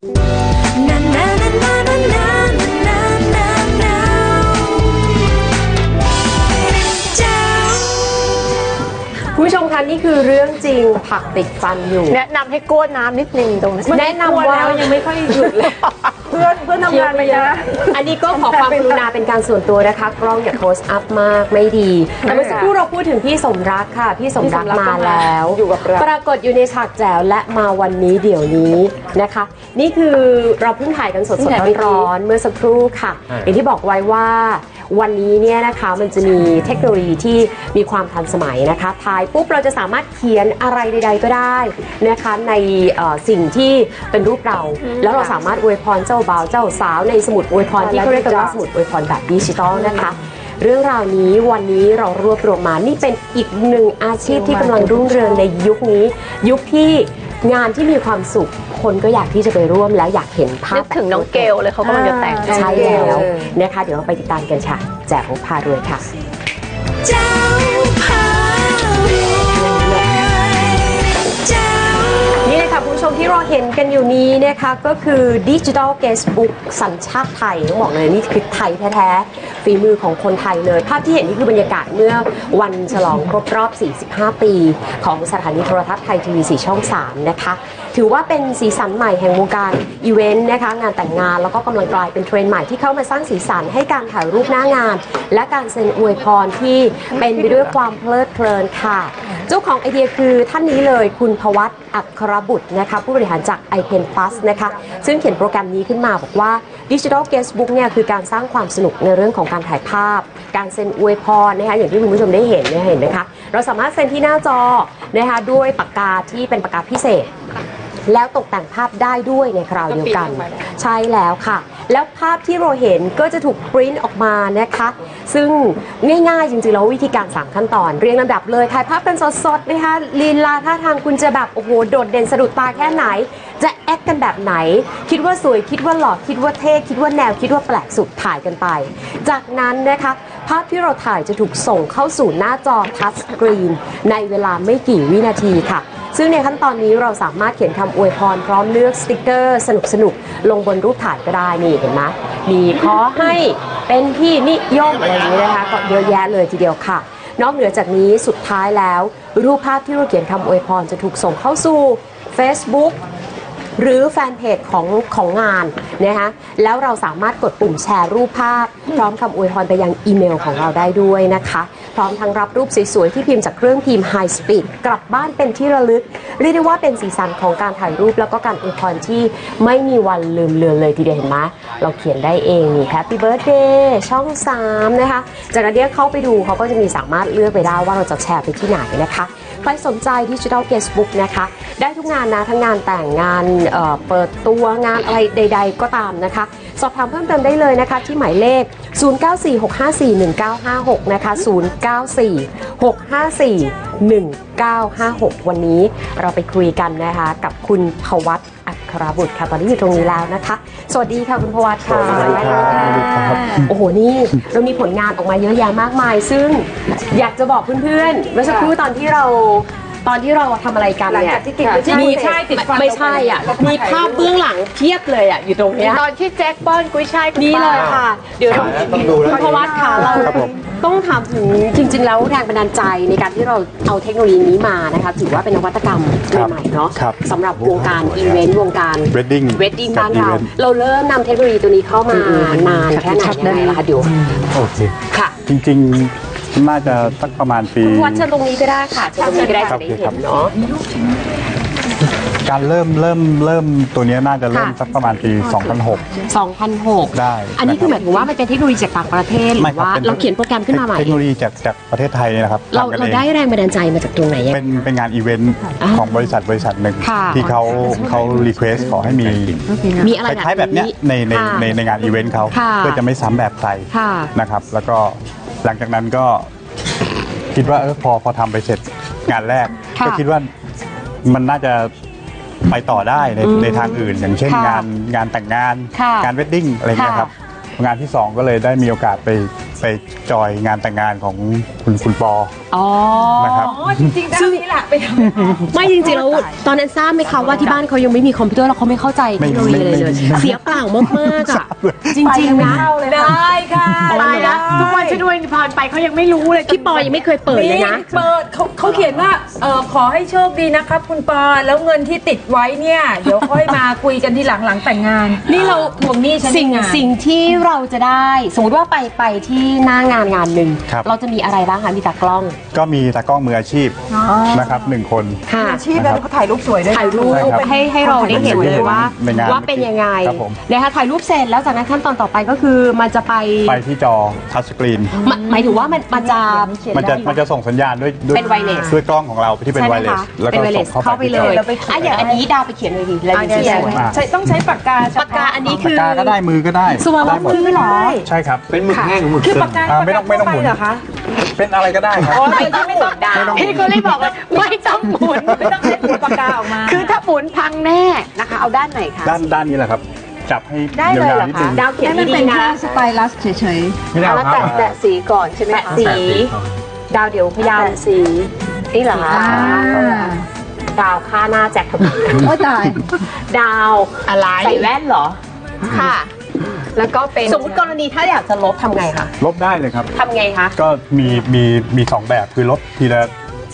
คุณผู้ชมคะนี่คือเรื่องจริงผักติดฟันอยู่ แนะนำให้กล้วนน้ำนิดนึงตรงนี้แนะนำว่ายังไม่ค่อยหยุดเลย เพื่อนเพื่อนทำงานไปนะ อันนี้ก็ขอความกรุณาเป็นการส่วนตัวนะคะ กล้องอย่าโพสต์อัพมากไม่ดีแต่เมื่อสักครู่เราพูดถึงพี่สมรักค่ะ พี่สมรักพี่สมรักมาก็มาแล้วอยู่กับเราปรากฏอยู่ในฉากแจ๋วและมาวันนี้เดี๋ยวนี้นะคะ นี่คือเราเพิ่งถ่ายกันสดๆร้อนๆเมื่อสักครู่ค่ะ อย่างที่บอกไว้ว่าวันนี้เนี่ยนะคะมันจะมีเทคโนโลยีที่มีความทันสมัยนะคะถ่ายปุ๊บเราจะสามารถเขียนอะไรใด ๆ ก็ได้นะคะในเอ่อสิ่งที่เป็นรูปเรา แล้วเราสามารถอวยพรเจ้าบ่าวเจ้าสาวในสมุดอวยพรที่เขาเรียกกันว่าสมุดอวยพรแบบดิจิตอลนะคะ เรื่องราวนี้วันนี้เรารวบรวมมานี่เป็นอีกหนึ่งอาชีพที่กำลังรุ่งเรืองในยุคนี้ ยุคที่งานที่มีความสุขคนก็อยากที่จะไปร่วมแล้วอยากเห็นภานึพกถึงน้องเกลเลยเขากำลังจะแต่งใช่แล้วนะคะ เดี๋ยวเราไปติดตามกันค่ะ แจกพารวยค่ะ Down. Down. มที่เราเห็นกันอยู่นี้นะคะก็คือดิจิทัลเกสบุ๊กสัญชาติไทยต้องบอกเลยนี่คือไทยแท้ๆฝีมือของคนไทยเลย ภาพที่เห็นนี่คือบรรยากาศเมื่อวันฉลองครบรอบ 45 ปี ของสถานีโทรทัศน์ไทยทีวีสีช่อง 3 นะคะ ถือว่าเป็นสีสันใหม่แห่งวงการอีเวนต์นะคะงานแต่งงานแล้วก็กำลังกลายเป็นเทรนด์ใหม่ที่เข้ามาสร้างสีสันให้การถ่ายรูปหน้างาน และการเซ็นอวยพรที่เป็นไปด้วยความเพลิดเพลินค่ะ เจ้าของไอเดียคือท่านนี้เลยคุณพวัตอัครบุตรนะคะผู้บริหารจาก iPen Plus นะคะซึ่งเขียนโปรแกรมนี้ขึ้นมาบอกว่า Digital Guestbook เนี่ยคือการสร้างความสนุกในเรื่องของการถ่ายภาพ การเซ็นอวยพรนะคะอย่างที่คุณผู้ชมได้เห็นเนี่ยเห็นไหมคะเราสามารถเซ็นที่หน้าจอนะคะด้วยปากกาที่เป็นปากกาพิเศษแล้วตกแต่งภาพได้ด้วยในคราวเดียวกัน ใช่แล้วค่ะ แล้วภาพที่เราเห็นก็จะถูกปริ้นออกมานะคะ ซึ่งง่ายๆจริงๆแล้ววิธีการ 3 ขั้นตอน เรียงลำดับเลยถ่ายภาพกันสดๆนะคะลีลาท่าทางคุณจะแบบ โอ้โห โดดเด่นสะดุดตาแค่ไหน จะแอคกันแบบไหน คิดว่าสวยคิดว่าหล่อคิดว่าเท่คิดว่าแนวคิดว่าแปลกสุดถ่ายกันไป จากนั้นนะคะ ภาพที่เราถ่ายจะถูกส่งเข้าสู่หน้าจอทัชสกรีนในเวลาไม่กี่วินาทีค่ะ ซึ่งในขั้นตอนนี้เราสามารถเขียนคำอวยพรพร้อมเลือกสติกเกอร์สนุกๆลงบนรูปถ่ายก็ได้นี่เห็นไหมมีขอให้เป็นที่นิยมอะไรอย่างนี้นะคะก็เยอะแยะเลยทีเดียวค่ะนอกเหนือจากนี้สุดท้ายแล้ว รูปภาพที่เราเขียนคำอวยพรจะถูกส่งเข้าสู่ Facebook หรือแฟนเพจของของงานนะคะแล้วเราสามารถกดปุ่มแชร์รูปภาพ พร้อมคำอวยพรไปยังอีเมลของเราได้ด้วยนะคะ พร้อมทั้งรับรูปสวยๆ ที่พิมพ์จากเครื่องพิมพ์ High Speed กลับบ้านเป็นที่ระลึก เรียกได้ว่าเป็นสีสันของการถ่ายรูปแล้วก็การอวยพรที่ไม่มีวันลืมเลือนเลยทีเดียวเห็นไหมเราเขียนได้เองนี่ Happy Birthday ช่อง 3 นะคะ จากนั้นเนี่ยเข้าไปดูเขาก็จะมีสามารถเลือกไปได้ว่าเราจะแชร์ไปที่ไหนนะคะ รสนใจดิจิทัลเกสบุ๊กนะคะ ได้ทุกงานนะทั้งงานแต่งงานเเปิดตัวงานอะไรใด ๆ ก็ตามนะคะ สอบถามเพิ่มเติมได้เลยนะคะ ที่หมายเลข 0946541956 นะคะ 0946541956 วันนี้เราไปคุยกันนะคะกับคุณพวัตอั ครบุตรค่ะ ตอนนี้อยู่ตรงนี้แล้วนะคะ สวัสดีค่ะคุณพวัตค่ะสวัสดีครับสวัสดีครับ โอ้โห นี่เรามีผลงานออกมาเยอะแยะมากมาย ซึ่งอยากจะบอกเพื่อนๆเมื่อสักครู่ตอนที่เรา ตอนที่เราทำอะไรกันเนี่ยหลังจากที่ติดอยู่ที่มีใช่ติดฟันไม่ใช่อะ มีภาพเบื้องหลังเพียบเลยอะอยู่ตรงเนี้ย ตอนที่แจ็คป้อนกุ้ยช่ายคุณนี่เลยป้าค่ะ เดี๋ยวเราต้องดูแล้ว คุณพวัตค่ะเราครับผม ต้องถามถึงจริง ๆ แล้วแรงบันดาลใจในการที่เราเอาเทคโนโลยีนี้มานะคะถือว่าเป็นนวัตกรรมครับใหม่ๆเนาะครับสำหรับวงการอีเวนต์วงการ Wedding เวดดิ้งกับบ้านเรา event เราเริ่มนำเทคโนโลยีตัวนี้เข้ามานานแค่ไหนยังไงล่ะคะเดี๋ยวโอเค ค่ะ จริงๆ น่าจะสักประมาณปีวัดเชิญตรงนี้ก็ได้ค่ะเชิญตรงนี้ก็ได้ครัจะบได้ครัเห็บนเนาะ การเริ่มเริ่มเริ่มตัวเนี้ยน่าจะเริ่มค่ะ สักประมาณปี 2006 2006 ได้อันนี้คือหมายถึงว่ามันเป็นเทคโนโลยีจากต่างประเทศหรือว่าป็เราเขียนโปรแกรมขึ้นมาใหม่ เทคโนโลยีจากจากประเทศไทยเนี่ยนะครับเราทำกันเราเอง ได้แรงบันดาลใจมาจากตรงไหนยังเป็นเป็นงานอีเวนต์อ่าของบริษัทบริษัทหนึ่งค่ะ ที่เขาเขารีเควสขอให้มีมีอะไรคล้ายๆแบบเนี้ยในในค่ะในในงานอีเวนต์เขาค่ะเพื่อจะไม่ซ้ำแบบใครค่ะ นะครับแล้วก็ หลังจากนั้นก็ คิดว่าเออพอพอทำไปเสร็จงานแรก ค่ะก็คิดว่ามันน่าจะไปต่อได้ในอืมในทางอื่น อย่างเช่นค่ะงานงานแต่งงาน ค่ะงานเวดดิ้งอะไรเงี้ยค่ะครับ งานที่สองก็เลยได้มีโอกาสไป ไปจอยงานแต่งงานของคุณคุณปออ๋อ นะครับ อ๋อจริงๆด้านนี้แหละไปทำไม่จริงๆแล้วตอนนั้นทราบไหมคะว่าที่บ้านเขายังไม่มีคอมพิวเตอร์แล้วเขาไม่เข้าใจเทคโนโลยีอะไรเลย ไม่ไม่ไม่ เสียเปล่ามากๆอะจริงๆนะได้ค่ะตายละทุกวันฉันด้วยพรไปเขายังไม่รู้เลยพี่ปอยังไม่เคยเปิดเลยนะ เปิดเขาเขาเขียนว่าเออขอให้โชคดีนะครับคุณปอแล้วเงินที่ติดไว้เนี่ย เดี๋ยวค่อยมาคุยกันทีหลังหลังแต่งงาน นี่เราทวงหนี้ฉันสิ่งนี่ไสิ่งที่เราจะได้ สมมติว่าไปไปที่หน้างานงานหนึ่งครับ เราจะมีอะไรบ้างคะมีตากล้อง ก็มีตากล้องมืออาชีพนะครับหนึ่งคน ค่ะอาชีพแล้วเขาถ่ายรูปสวยด้วยนะถ่ายรูปใช่ครับให้ให้เราได้เห็นเลยว่าในงานว่าเป็นยังไงครับผม นะคะถ่ายรูปเสร็จแล้วจากนั้นขั้นตอนต่อไปก็คือมันจะไปไปที่จอทัชสกรีน หมายหมายถึงว่ามันมันจะ มันจะมันจะส่งสัญญาณด้วยด้วยเป็น wireless ด้วยกล้องของเราที่เป็นใช่ไหไวมเลสคะแล้วเป็นก็ไวเลส่สงเข้าเข้าไปไปเลที่จยออะอย่างอันนี้ดาวไปเขียนเลยดิแล้วอะดิฉันเดี๋ยวเขียนอะใช้ต้องใช้ปากกาเฉปากกาพาะอันนี้ปาคืกอกาก็ได้มือก็ได้สวมได้หมดมือเหรอ ใช่ครับ เป็นหมึกแห้งหรือหมึกคือตึปางกกาอ่าไม่ต้องไม่ต้องหมุน เหรอคะเป็นอะไรก็ได้ครับ ไม่ต้องหมุนดาวพี่ก็เลยบอกว่าไม่ต้องหมุน ไม่ต้องใช้ปากกาออกมา คือถ้าหมุนพังแน่นะคะ เอาด้านไหนคะ ด้านด้านนี้แหละครับ จับให้ได้เลยยาวเหรอๆนิดคะนึงดาวเขียนดีๆนะสไตลัสเฉยไม่ได้เอาแล้วครับแตะแตะสีก่อนใช่ไหมแปะคะสี ดาวเดี๋ยวพยายามแตะสีนี่เหรอคะดาวค่าหน้าแจ็คทำไมโอ้ตายดาวอะไรใส่แว่นเหรอ ค่ะ แล้วก็เป็นสมมติกรณีถ้าอยากจะลบทำไงคะลบได้เลยครับ ทำไงคะ ก็มีมีมีสองแบบคือลบทีละ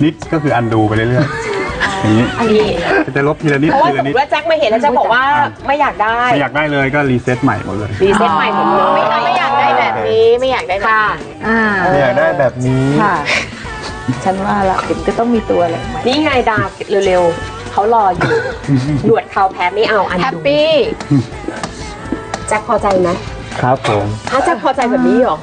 นิดก็คืออันดูไปเรื่อยๆอย่างนี้อันนี้จะลบทีละนิดเพราะว่าทีสละมมนิดติว่าแจ็คมาเห็นแล้วแจ็คบอกว่าไม่อยากได้ไม่อยากได้เลยก็รีเซ็ตใหม่หมดเลยรีเซ็ตใหม่หมดเลยไม่ไม่อยากได้แบบนี้ไม่อยากได้แบบค่ะ อ่าไม่อยากได้แบบนี้ ค่ะ ฉันว่าละเดี๋ยวจะต้องมีตัวอะไรใหม่นี่ไงดาวเร็วๆเขารออยู่หนวดเขาแพ้ไม่เอาอันแฮปดูปี้ แจ็คพอใจไหมครับผมถ้าแจ็คพอใจแบบนี้เหรอ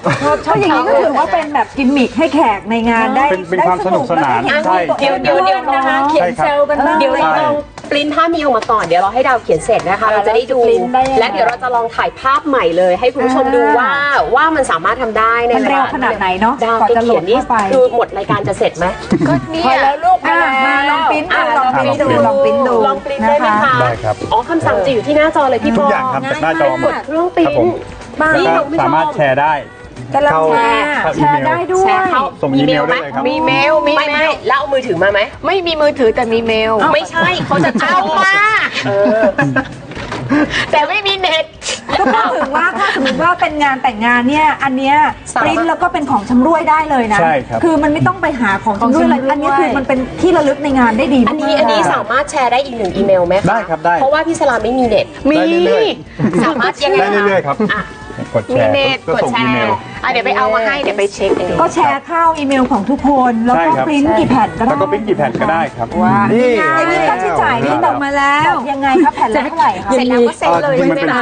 ชอบอย่างนี้ก็ถือว่าเป็นแบบกิมมิคให้แขกในงานได้เป็นเป็นความสนุกสนาน ได้ใช่เดี๋ยวเดี๋ยวเดี๋ยวนะคะ เขียนใช่ครับ เซลกันบ้างเดี๋ยวเราลอง ปริ้นภาพนี้ออกมาก่อนเดี๋ยวเราให้ดาวเขียนเสร็จนะคะ เราจะได้ดูปริ้นได้ยังไง และเดี๋ยวเราจะลองถ่ายภาพใหม่เลย ให้คุณผู้ชมดูว่าว่ามันสามารถทำได้ในมันเร็วขนาดไหนเนาะดาวก่อนไปจะโหลเขียดนนี่เข้าไป คือหมดรายการจะเสร็จไหม ก็เนี่พอย แล้วลูกมามาลองปริ้นอะดูลองปริ้นดูลองปริ้นดูลองปริ้นได้ไหมคะได้ครับ อ๋อคำสั่งจะอยู่ที่หน้าจอเลยพี่ทุปกออย่างทำจากหน้าจอหมดกดเครื่องปริ้ครับนผม มานี่แล้วเราไม่ก็ชอบสามารถแชร์ได้ กำลังแชร์เข้าแชร์ได้ด้วแชยร์เข้าส่งอีเมลได้เลยครับ มีเมลมีไม่เมไม่ลแล้วเอามือถือมาไหม ไม่มีมือถือแต่มีเมลไม่ใช่เขาจะเอามา เออ แต่ไม่มีเน็ต ก็พูดถึงว่าถ้าสมมติว่าเป็นงานแต่งงานเนี่ย อันเนี้ยสามารถ ปริ้นแล้วก็เป็นของชำร่วยได้เลยนะ ใช่ครับ คือมันไม่ต้องไปหาของชำร่วยเลยอันนี้คือมันเป็นที่ระลึกในงานได้ดีมากอันนี้อันนี้สามารถแชร์ได้อีกหนึ่งอีเมลไหมคะได้ครับได้ เพราะว่าพี่สลาไม่มีเน็ต มี ได้เรื่อยสามารถยังไงได้คะเรื่อยๆครับ อะ กดแชมีร์เน็ตก็กดส่งแชอีเมลร์ อะเดี๋ยวไปเอามาให้เดี๋ยวไปเช็คเอง ก็แชร์เข้าอีเมลของทุกคน แล้วใช่ก็ครับ ปริ้นกี่แผ่นก็ได้แล้วก็ปริ้นกี่แผ่นก็ได้ครับนี่ไอ้นี่ค่าใช้จ่ายนี่แบบมาแล้วยังไงครับแผ่นละเท่าไหร่คะ เสร็จแล้วก็เซ็นเลยจริงๆมันใช่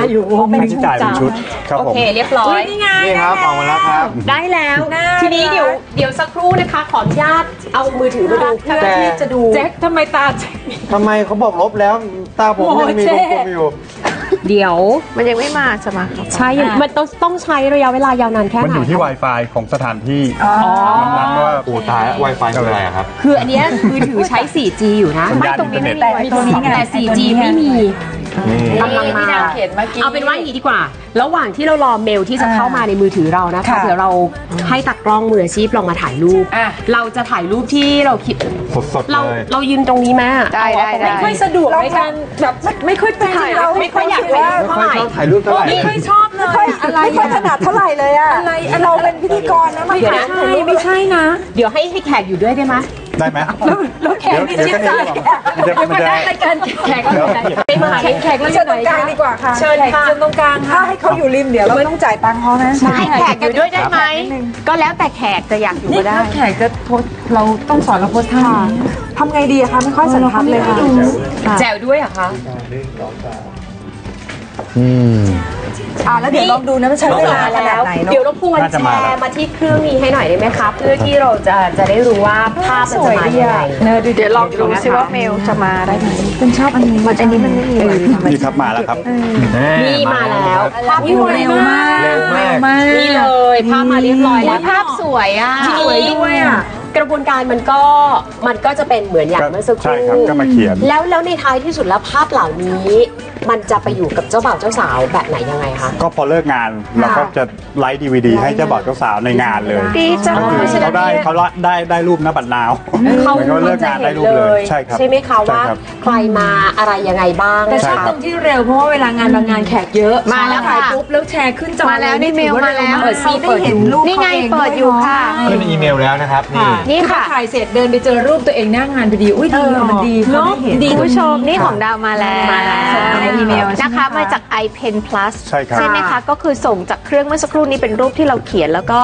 เป็นไหมชุดค่าใช้จ่ายเป็นชุดครับโอผม เคเรียบร้อยนี่ไงนี่ครับออกมาแล้วครับ ได้แล้ว ทีนี้เดี๋ยวเดี๋ยวสักครู่นะคะ ขออนุญาตเอามือถือมาดูเพื่อแต่ ที่จะดู แจ็คทำไมตาแจ็คทำไมเขาบอกลบแล้ว ตาผมยังมีโอ้วงเจ๊กลมอยู่ เดี๋ยว มันยังไม่มาใช่ไหมครับใช่มันต้องต้องใช้ระยะเวลายาวนานแค่มันไหนอยู่ที่คะ Wi-Fi ของสถานที่นั้นๆว่าโอ้ตาย Wi-Fi คืออะไรอะครับ คืออันเนี้ยมือถือใช้ 4G อยู่นะสัญไม่ญาณตรงนี้อินเทอร์เน็ตแต่ไอ้ตัวนี้ไงแต่ 4G ไม่มี นี่กำลังมาที่ดาวเขียนเมื่อกี้ เอาเป็นว่าอย่างนี้ดีกว่า ระหว่างที่เรารอเมลที่จะเข้ามาในมือถือเรานะคะ ค่ะเดี๋ยวเราให้ตักกล้องมืออาชีพลองมาถ่ายรูป อะ เราจะถ่ายรูปที่เราคิด สดๆเราเลย เรายืนตรงนี้ไหมได้ได้ได้ ไม่สะดวกในการแบบไม่ค่อยเป็นเราไม่ค่อยอยากถ่ายรูปเท่าไหร่ถ่ายรูปเท่าไหร่ ไม่ค่อยชอบเลยอะไร ไม่ค่อยถนัดเท่าไหร่เลยอะอะไร เราเป็นพิธีกรนะไม่เดี๋ยวใช่นะไม่ใช่นะ เดี๋ยวให้ให้แขกอยู่ด้วยได้ไหม ได้ไหมแล้วแขเดี๋กยวนี่เดี๋ยวชิก็ดนี่ใจมันจะมันจะรายการแขกก็อยู่ไหนไม่มาแขกแขกเราเชิญตรงกลางดีกว่าค่ะเชิญค่ะเชิญตรงกลางถ้าให้เขาอยู่ริมเดี๋ยวเราต้องจ่ายตังค์เขานะให้แขกอยู่ด้วยได้ไหมก็แล้วแต่แขกจะอยากอยู่นี่ก็ได้ถ้าแขกจะโพสเราต้องสอนเราโพสท่านี้ทำไงดีอะคะไม่ค่อยสันทัดเลยค่ะแจวด้วยเหรอคะ อืม อ่าแล้วเดี๋ยวลองดูนะมันใช้เวลาขแล้นาดวไหนเนาะเดี๋ยวรบกวนน่าจะแชมาแล้ว ร์มาที่เครื่องนี้ให้หน่อยได้ไหมคะ เพื่อที่เราจะจะได้รู้ว่าภาพมันจะมายังไง เนอะดูเดี๋ยวลองดูซิว่าเมลจะมาได้ไหมเป็นชอบอันนี้มันอันนี้มันไม่มีเลย นี่ครับมาแล้วครับ นี่มาแล้ว ภาพนี่ไวมาก เร็วมากมาก นี่เลย ภาพมาเรียบร้อยแล้ว ภาพสวยอะทีสวยนี้ด้วยอะ กระบวนการมันก็มันก็จะเป็นเหมือนอย่างก็เมื่อสักคใช่รู่ครับก็มาเขียน แล้วแล้วในท้ายที่สุดแล้วภาพเหล่านี้ มันจะไปอยู่กับเจ้าบ่าวเจ้าสาวแบบไหนยังไงคะ ก็พอเลิกงานเราก็จะไลฟ์ดีวดีให้เจ้าบ่าวเจ้าสาวในงานเลยดีจังก็คือเขาได้เขาได้ได้รูปหน้าบัตรนาวเขาหมือนกับว่าเลิกงานได้รูปเลยใช่ครับใช่ไหมคะว่าใช่รับ ใครมาอะไรยังไงบ้างแต่ชใช่อบคตรับรงที่เร็วเพราะว่าเวลางานบางงานแขกเยอะมาแล้วถ่ายค่ะ ปุ๊บแล้วแชร์ขึ้นจอมาแล้วนี่เมลมาแล้ว เปิดซีได้เห็นรูปนี่ไงขาเปิดอยู่ค่ะ ขึ้นอีเมลแล้วนะครับนี่นี่นี่ค่ะค่ะถ่ายเสร็จเดินไปเจอรูปตัวเองหน้างานพอดีอุ้ยดีอะมันดีเขาได้เห็นคุณผู้ชมนี่ของดาวมาแล้วมาแล้วส่งมาในอีเมลใช่ไหมนะคะคะมาจาก iPen Plus ใช่ครับไหมคะก็คือส่งจากเครื่องเมื่อสักครู่นี้เป็นรูปที่เราเขียนแล้วก็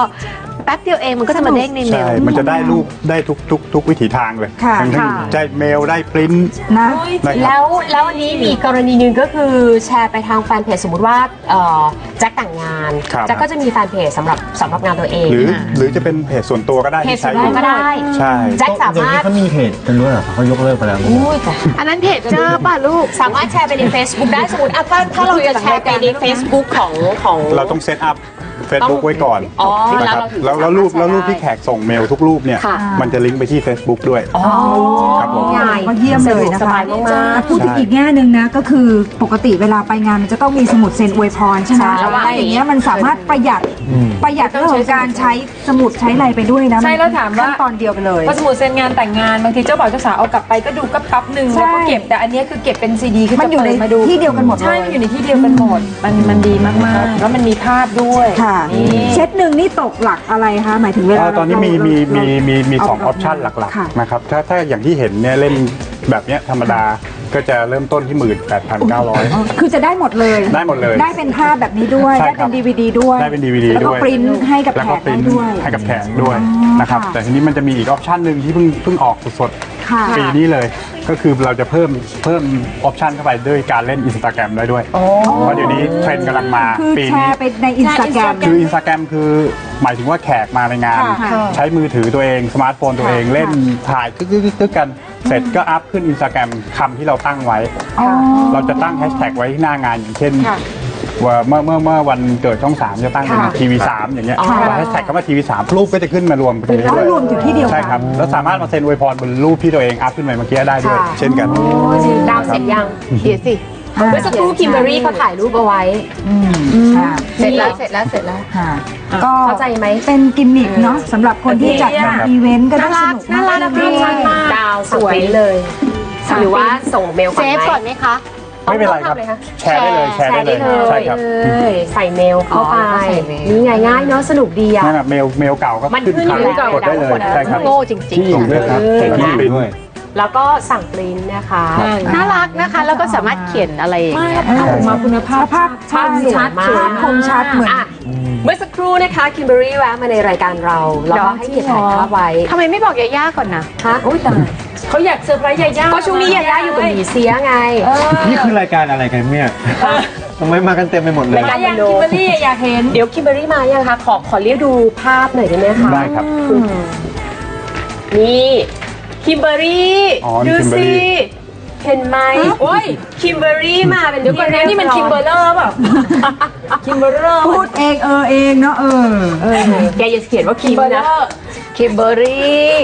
แป๊บเดียวเองมันก็จะมาเด้งในเมใช่ ล มันจะได้รูปได้ทุกทุกทุกวิถีทางเลยค่ะ ทั้งที่ค่ะ ได้เมลได้ปริ้น นะ ได้คแล้รับวแล้วอันนี้มีกรณีหนึ่งก็คือแชร์ไปทางแฟนเพจสมมุติว่าเอ่อแจ็คแต่งงานครับ แจ็คก็จะมีแฟนเพจสำหรับสำหรับงานตัวเองหรือ หรือจะเป็นเพจส่วนตัวก็ได้เพจที่ส่วใช้นอตัวยู่ก็ได้ ใช่ แจ็คสาเดี๋ยวมารนี้ถเขามีเพจกันด้วยเหรอเขายกเลิกไปแล้วอุ้ยแต่ อันนั้นเพจเจอป่ะลูก สามารถแชร์ไปใน Facebook ได้สมมติอะถ้าถ้าเราจะแชร์ไปใน Facebook ของของ เราต้องเซตอัพ Facebook ไว้ก่อนอ๋อนะแล้วครับเราถึงแล้วแล้วรูปสามารถแล้วรูปที่แขกส่งเมลทุกรูปเนี่ยค่ะ มันจะลิงก์ไปที่ Facebook ด้วย ครับผมง่ายก็เยี่ยมเลยนะสคะบายมากพูดถึงอีกแง่หนึ่งนะก็คือปกติเวลาไปงานมันจะต้องมีสมุดเซ็นอวยพรใช่ไหมใช่แล้วว่าอย่างเงี้ยมันสามารถประหยัดประหยัดเรื่องของการใช้สมุดใช้อะไรไปด้วยนะใช่แล้วถามว่า ขั้นตอนเดียวไปเลย พอสมุดเซ็นงานแต่งงานบางทีเจ้าบ่าวเจ้าสาวเอากลับไปก็ดูก็ปั๊บหนึ่งใช่ แล้วก็เก็บแต่อันเนี้ยคือเก็บเป็นซีดีคือมันจะอยู่ในเปิดมาดูที่เดียวกันหมดเลใช่ย มันอยู่ในที่เดียวกันหมดมันมันดีมากๆ แล้วมันมีภาพด้วย ค่ะนี่เช็ดหนึ่งนี่ตกหลักอะไรคะหมายถึงเวลาเอ่อตอนนี้มีมีมีมีมีสองอเาอปชันหลักค่ะๆนะครับถ้าถ้าอย่างที่เห็นเนี่ยเล่นแบบเนี้ยธรรมดาก็จะเริ่มต้นที่ 18,900อ๋อคือจะได้หมดเลย ได้หมดเลย ได้เป็นภาพแบบนี้ด้วยใช่ได้ครัเป็บนดีวดีด้วย ได้เป็น DVD แล้วก็ด้วยปริ้นให้กับแล้วแขก็กปริ้ได้นด้วยให้กับแขกด้วยอ๋อนะครับค่ะแต่ทีนี้มันจะมีอีกออปชันหนึ่งที่เพิ่งเพิ่งออกสดค่ะๆปีนี้เลย ก็คือเราจะเพิ่มเพิ่มออปชันเข้าไปด้วยการเล่นอินสตาแกรมได้ด้วย เพราะเดี๋ยวนี้เทรนด์กำลังมาคือปีแชนี้ ร์ไปในอินสตาแกรม คืออินสตาแกรมคือหมายถึงว่าแขกมาในงาน ค่ะใช้มือถือตัวเอง สมาร์ทโฟนตัวเองเล่นถ่ายกึกกึกกึกกึกกัน เสร็จก็อัพขึ้นอินสตาแกรมคำที่เราตั้งไว้ เราจะตั้งแฮชแท็กไว้ที่หน้างานอย่างเช่น ว่าเมื่อเมื่อเมื่อวันเกิดช่องสามจะตั้งเป็นทีวีสามอย่างเงี้ยพอแฮชแท็กเข้ามาทีวีสามรูปก็จะขึ้นมารวมกันแล้วด้วยรวมถึงที่เดียวกัน ใช่ครับแล้วสามารถมาเซ็นอวยพรบนรูปที่ตัวเองอัพขึ้นไปเมื่อกี้ได้ด้วยเช่นกัน ดาวเสร็จยังเดี๋ยวสิเมื่อสักครู่คิมเบอรี่เขาถ่ายรูปเอาไว้ค่ะเสร็จแล้วเสร็จแล้วเสร็จแล้ว ค่ะก็เข้าใจไหม เป็นกิมมิคเนาะสำหรับคนที่จัดงานอีเวนต์ก็ได้สนุกน่ารักมากน่ารักเลยดาวสวยเลย หรือว่าส่งเมลก่อเซนฟไหมก่อนไหมคะ ไม่เป็นไรครับ แชร์ได้เลยแชร์ได้เลยใช่ครับเลยใส่เมลเข้าไปอ๋อใส่เมลนี่ไงง่ายเนาะสนุกดีอะนั่นแหะเมลเมลเก่าก็มันขึ้นขึ้นผ่านอยู่แล้วกดได้เลยใช่ครับโง่จริงส่งด้วยครับเออส่งที่ปริ้นด้วยแล้วก็สั่งปริ้นนะคะๆน่ารักนะคะ แล้วก็สามารถเขียนอะไรอย่างไม่เงี้ยแล้วภาพออกมาคุณภาพภาพชัดสวยมากสวยคมชัดเหมือนอะ เมื่อสักครู่นะคะคิมเบอรี่แวะมาในรายการเราแล้วก็ให้เกียรติถ่ายภาพไว้ทำไมไม่บอกยาย่าก่อนนะฮะอุ้ยตายเขาอยากเซอร์ไพรส์ยาย่าก็ช่วงนี้ยาย่าอยู่กับหมีเสียไงนี่คือรายการอะไรกันเนี่ยทำไมมากันเต็มไปหมดเลยรายการอยากคิมเบอรี่อยากเห็นเดี๋ยวคิมเบอรี่มายังคะขอขอเรียกดูภาพหน่อยได้ไหมคะได้ครับนี่คิมเบอรี่อ๋อนี่ดู Kimberly สิ เห็นไหมโอ้ยคิมเบอรี่มาเป็นเดี๋ยวก่อนนะนี่มันคิมเบอร์เลอร์เปล่าคิมเบอร์เลอร์พูดเองเออเองเนาะเออแกอย่าเขียนว่าคิคิมมเบอร์เลนะอร์คิมเบอรี่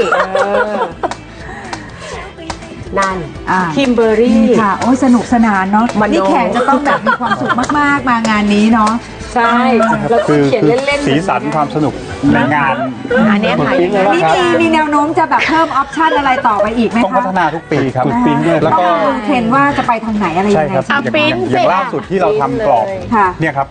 นั่นอ่าคิมเบอรี่ค่ะ โอ้ยสนุกสนานเนาะมโนนี่แขกจะต้องแบบมีความสุขมากๆมางานนี้เนาะใช่แล้วก็คือเขียนคือเล่นๆสีสันความสนุก ในงานอันเนี้ยค่ะนี่มีมีแนวโน้มจะแบบเพิ่มออปชันอะไรต่อไปอีกไหมต้องพัคะฒนาทุกปีครับปริ้นด้วย แล้วก็ต้องดูเทรนด์ว่าจะไปทางไหนอะไรยัใช่งไงครับอะอย่างปริ้นอย่างอย่างเสร็จล่าสุดที่เราทำกรอบค่ะ เนี่ยครับ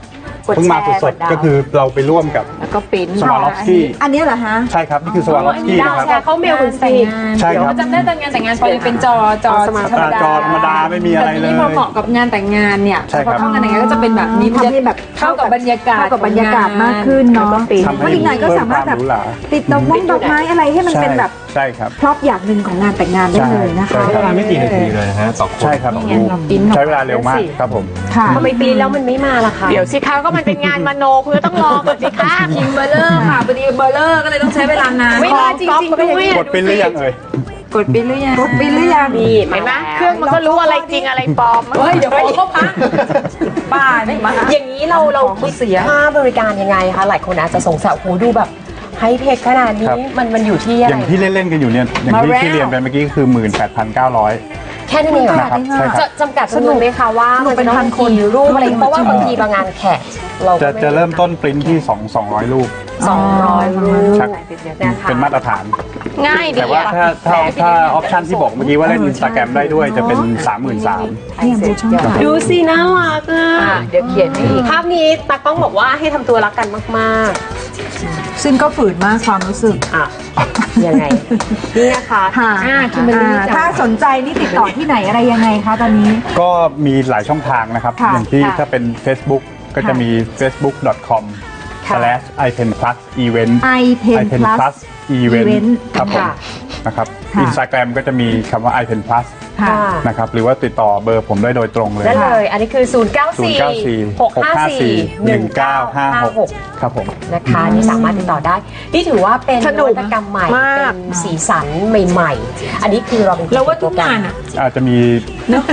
กดเพิ่งมาแชร์สดกดดาว ๆก็คือเราไปร่วมกับแล้วก็ปริ้นสวาล็อกกี้อันนี้เหรอฮะใช่ครับ นี่คือสวาล็อกกี้ดาวนะครับแชร์เข้าเมลคุณสิใช่ครับเขาจำได้ตอนงานแต่งงานพอยังเป็นจอจอเอาสมาร์ทธรรมดาจอธรรมดาไม่มีอะไรเลยแต่ทีนี้พอเหมาะกับงานแต่งงานเนี่ยใช่พครัอบเข้างานแต่งงานก็จะเป็นแบบนี้มันทำจะให้แบบเข้ากับบรรยากาศเข้ากับบรรยากาศมากขึ้นเนาะแล้วก็ปริ้นทำเพราะให้อีกหน่อยก็เพิ่มสามารถควแบบหรูหราติดดอกมงดอกไม้อะไรให้มันใช่เป็นแบบ ใช่ครับพร็อพอย่างหนึ่งของงานแต่งงานได้เลยนะคะใช่ใช้เวลาไม่กี่นาทีเลยนะฮะต่อคนใช่ครับต่อรูปใช้เวลาเร็วมากครับผม ค่ะ ทำไมปีนแล้วมันไม่มาล่ะคะเดี๋ยวสิคะก็มันเป็นงานมโนคุณก็ต้องรอก่อนสิคะ คิมเบอร์เลอร์ค่ะพอดีเบอร์เลอร์ก็เลยต้องใช้เวลานานไม่มาจริงๆด้วยกดเป็นหรือยังเอ่ย กดปิ้นหรือยังกดปินหรือยังนี่เห็นไหมเครื่องมันก็รู้อะไรจริงอะไรปลอม เฮ้ยเดี๋ยวขอเขาพักบ้านี่มาอย่างนี้เราเราคิดเสีย ค่าบริการยังไงคะหลายคนอาจจะสงสัยโอ้โหดูแบบ ไฮเทคขนาดคนี้รับ มันมันอยู่ที่อะอไร ย่างที่เล่นๆกันอยู่เนี่ยอย่างที่มาแล้ว ที่เรียนไปเมื่อกี้คือ 18,900 แค่นี้เองเหรอนะครับใช่ครับ จะจำกัดจำนวนไหมคะว่าสนุกเป็นพันคนกี่รูปอะไรเพราะว่าบางทีบางงานแขกเราจะก็ไจะเริ่มต้นปริ้นที่2 200 รูป สองร้อยรูปครับนะคะเป็นมาตรฐาน ง่ายดีแต่ว่าอะถ้าถ้าถ้าออปชันที่บอกเมื่อกี้ว่าเล่นอินสตาแกรมได้ด้วยจะเป็น 33,000 เนี่ยดูช่องทางดูสิน่ารักอะ อะเดี๋ยวเขียนให้อีกภาพนี้ตากล้องบอกว่าให้ทำตัวรักกันมาก ซึ่งก็ฝืนมากความรู้สึกๆอะยังไง นี่นะคะค่ะอ่าคิมเบอรรี่อ่าจ้ะถ้าสนใจนี่ติดต่อที่ไหนอะไรยังไงคะตอนนี้ ก็มีหลายช่องทางนะครับ ค่ะอย่างที่ค่ะถ้าเป็น Facebook ก็จะค่ะ มี facebook.com ค่ะ slash ipen plus event iPen ipen Plus plus event Event ครับผมค่ะ นะครับค่ะ อินสตาแกรมก็จะมีคำว่า ipen plus ค่ะ นะครับหรือว่าติดต่อเบอร์ผมได้โดยตรงเลย ได้เลย อันนี้คือ 0 9 4 6 5 4 1 9 5 6 1956ครับผม นะคะ นี่สามารถติดต่อได้ นี่ถือว่าเป็นสนนุกวัตกรรมใหม่ มาก เป็นสีสันใหม่ ๆ อันนี้คือเราเป็นแล้วว่าทุกงานอะอาจจะมี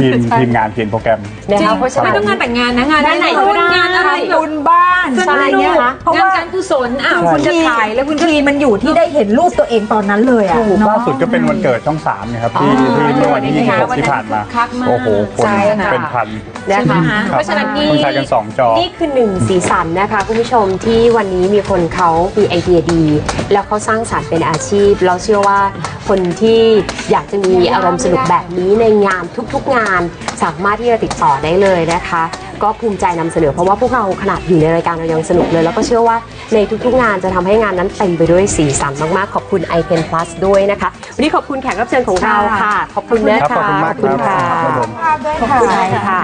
ทีมทีมงานเขียนโปรแกรมนะคะเพราะฉะไม่นั้น ต้องงานแต่งงานนะงานงานไหนรุ่ก็ได้ งานอะไรแบบ บุญบ้านใช่อะไรเงี้ยนะคะเพราะงานว่าการกุศลอ้าวใช่คุณจะถ่ายแล้วคุณก็ ทีมันอยู่ที่ได้เห็นรูปตัวเองตอนนั้นเลยอะเนาะล่าสุดก็เป็นวันเกิดช่องสามนะครับที่ที่เมื่อวันที่26ที่ผ่านมาคักมากโอ้โหคนใช่ค่ะเป็นพันนะคะครับเพราะฉะนั้นนี่ต้องใช้กันสองจอนี่คือหนึ่งสีสันนะคะคุณผู้ชมที่วันนี้มีคนเขามีไอเดียดี แล้วเขาสร้างสรรค์เป็นอาชีพ เราเชื่อว่าคนที่อยากจะมีอารมณ์สนุกแบบนี้ในงานทุกๆงาน สามารถที่จะติดต่อได้เลยนะคะ ก็ภูมิใจนำเสนอเพราะว่าพวกเราขนาดอยู่ในรายการเรายังสนุกเลย แล้วก็เชื่อว่าในทุกๆงานจะทำให้งานนั้นเต็มไปด้วยสีสันมากๆ ขอบคุณ i p e n Plus ด้วยนะคะวันนี้ขอบคุณแขกรับเชิญของเราค่ะ ขอบคุณนะครัคะบขอบคุณมากขอบคุณครัค่ะบครับผมภาพด้วยค่ะใช่ค่ะ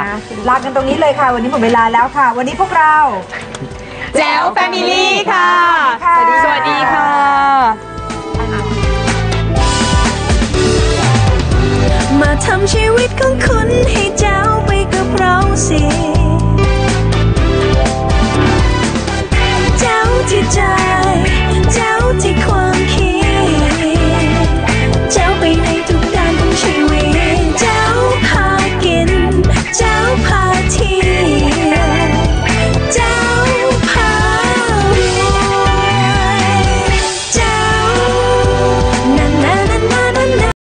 ลากันตรงนี้เลยค่ะ วันนี้หมดเวลาแล้วค่ะ วันนี้พวกเราแจ๋วแฟมิลี่ค่ะค่ะสวัสดีค่ะมาทำชีวิตของคุณให้เจ้าไปกับเราสิ empty clothes.